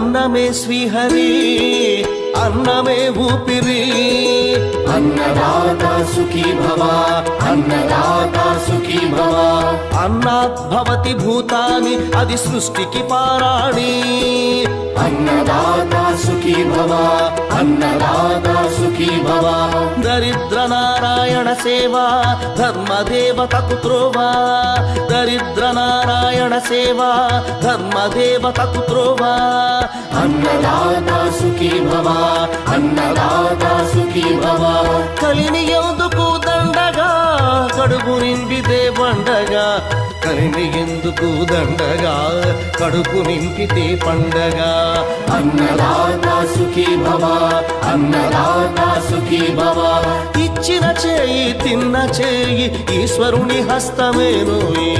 అన్నమే శ్రీహరి అన్నమే ఊపిరి. అన్నదాత సుఖీ భవ అన్నదాత సుఖీ భవ. అన్నాత్ భవతి భూతాని అది సృష్టికి పారాణి. అన్నదాత సుఖీ భవ అన్నదాత సుఖీ భవ. దరిద్ర నారాయణ సేవ ధర్మదేవతకు త్రోవా. దరిద్ర నారాయణ సేవ ధర్మదేవతకు త్రోవా. అన్నదాత సుఖీ భవ అన్నదాత సుఖీ భవ. కలిని ఎందుకు దండగా కడుపు నింపితే పండగా. కలిని ఎందుకు దండగా కడుపు నింపితే పండగ. అన్నదాత సుఖీ భవ అన్నదాత సుఖీ భవ. ఇచ్చిన చేయి తిన్న చేయి ఈశ్వరుని హస్తమే హస్తమేనోయి